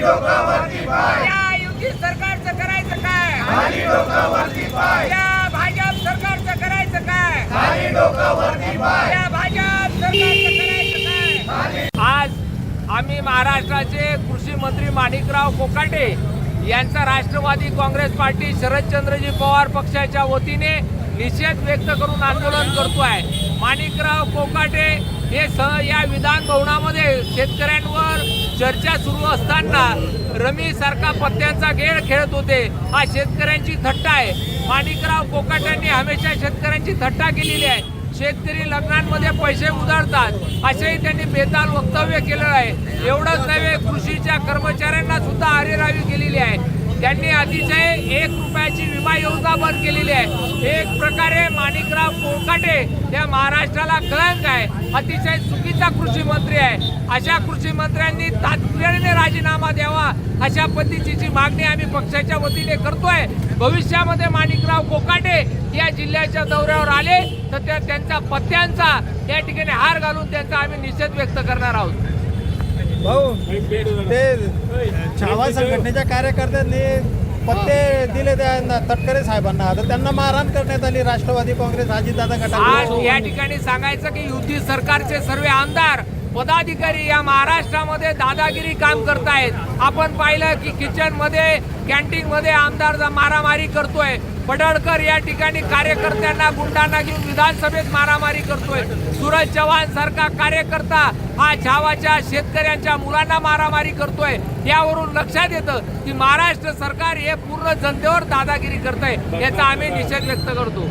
खाली डोकं वरती पाय. या युती सरकारचं करायचं काय? खाली डोकं वरती पाय. या भाजप सरकारचं करायचं काय? खाली डोकं वरती पाय. या भाजप सरकारचं करायचं काय? आज आम्ही महाराष्ट्राचे कृषी मंत्री माणिकराव कोकाटे यांचा राष्ट्रवादी काँग्रेस पार्टी शरदचंद्रजी पवार पक्षाच्या वतीने निषेध व्यक्त करून आंदोलन करतोय. माणिकराव कोकाटे हे सह या विधान भवनामध्ये शेतकऱ्यांवर चर्चा सुरू असताना रमी सारखा पत्त्यांचा गेळ खेळत होते. हा शेतकऱ्यांची थट्टा आहे. माणिकराव कोकाट्यांनी हमेशा शेतकऱ्यांची थट्टा केलेली आहे. शेतकरी लग्नांमध्ये पैसे उधारतात. असेही त्यांनी बेताल वक्तव्य केलेलं आहे. एवढंच नव्हे कृषीच्या कर्मचाऱ्यांना सुद्धा आरेरावी केलेली आहे. त्यांनी अतिशय एक रुपयाची विमा योजना बंद केलेली आहे. एक प्रकारे माणिकराव कोकाटे या महाराष्ट्राला कळंक आहे. अतिशय चुकीचा कृषी मंत्री आहे. अशा कृषी मंत्र्यांनी तातडीने राजीनामा द्यावा अशा पद्धतीची मागणी आम्ही पक्षाच्या वतीने करतोय. भविष्यामध्ये माणिकराव कोकाटे या जिल्ह्याच्या दौऱ्यावर आले तर त्या त्यांचा पत्त्यांचा या ठिकाणी हार घालून त्यांचा आम्ही निषेध व्यक्त करणार आहोत. भाऊ ते छावा संघटनेच्या कार्यकर्त्यांनी पत्ते दिले त्या तटकरे साहेबांना. तर त्यांना मारहाण करण्यात आली राष्ट्रवादी काँग्रेस अजितदादा आज गटाकडून या ठिकाणी सांगायचं की युती सरकारचे सर्व आमदार पदाधिकारी या महाराष्ट्रामध्ये दादागिरी काम करतायत. आपण पाहिलं की किचनमध्ये कॅन्टीनमध्ये आमदार मारामारी करतोय. पडळकर या ठिकाणी कार्यकर्त्यांना गुंडांना घेऊन विधानसभेत मारामारी करतोय. सूरज चव्हाण सारखा कार्यकर्ता हा छावाच्या शेतकऱ्यांच्या मुलांना मारामारी करतोय. यावरून लक्षात येतं की महाराष्ट्र सरकार हे पूर्ण जनतेवर दादागिरी करतंय. याचा आम्ही निषेध व्यक्त करतो.